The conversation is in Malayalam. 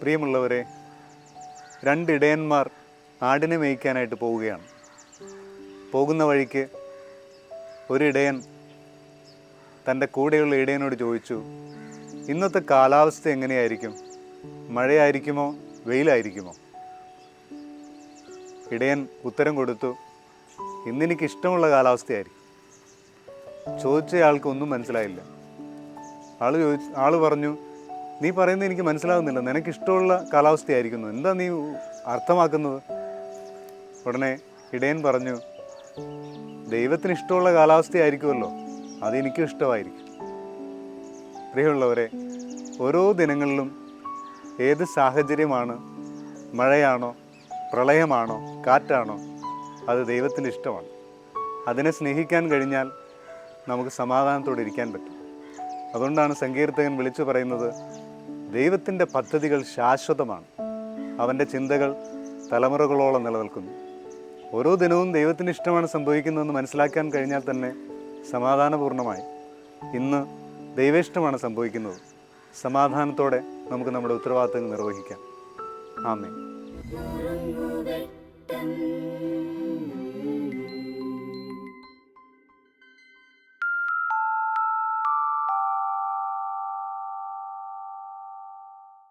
പ്രിയമുള്ളവരെ രണ്ട് ഇടയന്മാർ ആടിനെ മേയ്ക്കാനായിട്ട് പോവുകയാണ്. പോകുന്ന വഴിക്ക് ഒരു ഇടയൻ തന്റെ കൂടെയുള്ള ഇടയനോട് ചോദിച്ചു ഇന്നത്തെ കാലാവസ്ഥ എങ്ങനെയായിരിക്കും? മഴയായിരിക്കുമോ? വെയിലായിരിക്കുമോ? ഇടയൻ ഉത്തരം കൊടുത്തു ഇന്നെനിക്ക് ഇഷ്ടമുള്ള കാലാവസ്ഥയായിരിക്കും. ചോദിച്ചയാൾക്ക് ഒന്നും മനസ്സിലായില്ല. ആൾ ചോദിച്ചു ആൾ പറഞ്ഞു നീ പറയുന്നത് എനിക്ക് മനസ്സിലാകുന്നില്ല നിനക്ക് ഇഷ്ടമുള്ള കാലാവസ്ഥയായിരിക്കുന്നു. എന്താ നീ അർത്ഥമാക്കുന്നത്? ഉടനെ ഇടയൻ പറഞ്ഞു ദൈവത്തിന് ഇഷ്ടമുള്ള കാലാവസ്ഥയായിരിക്കുമല്ലോ. അത് എനിക്കും ഇഷ്ടമായിരിക്കും. പ്രിയമുള്ളവരെ ഓരോ ദിനങ്ങളിലും ഏത് സാഹചര്യമാണ് മഴയാണോ പ്രളയമാണോ കാറ്റാണോ അത് ദൈവത്തിന് ഇഷ്ടമാണ്. അതിനെ സ്നേഹിക്കാൻ കഴിഞ്ഞാൽ നമുക്ക് സമാധാനത്തോടെ ഇരിക്കാൻ പറ്റും. അതുകൊണ്ടാണ് സങ്കീർത്തകൻ വിളിച്ചു പറയുന്നത് ദൈവത്തിന്റെ പദ്ധതികൾ ശാശ്വതമാണ്. അവന്റെ ചിന്തകൾ തലമുറകളോളം നിലനിൽക്കുന്നു. ഓരോ ദിനവും ദൈവത്തിന് ഇഷ്ടമാണ് സംഭവിക്കുന്നതെന്ന് മനസ്സിലാക്കാൻ കഴിഞ്ഞാൽ തന്നെ സമാധാനപൂർണമായി ഇന്ന് ദൈവേഷ്ടമാണ് സംഭവിക്കുന്നത്. സമാധാനത്തോടെ നമുക്ക് നമ്മുടെ ഉത്തരവാദിത്തങ്ങൾ നിർവഹിക്കാം. ആമേ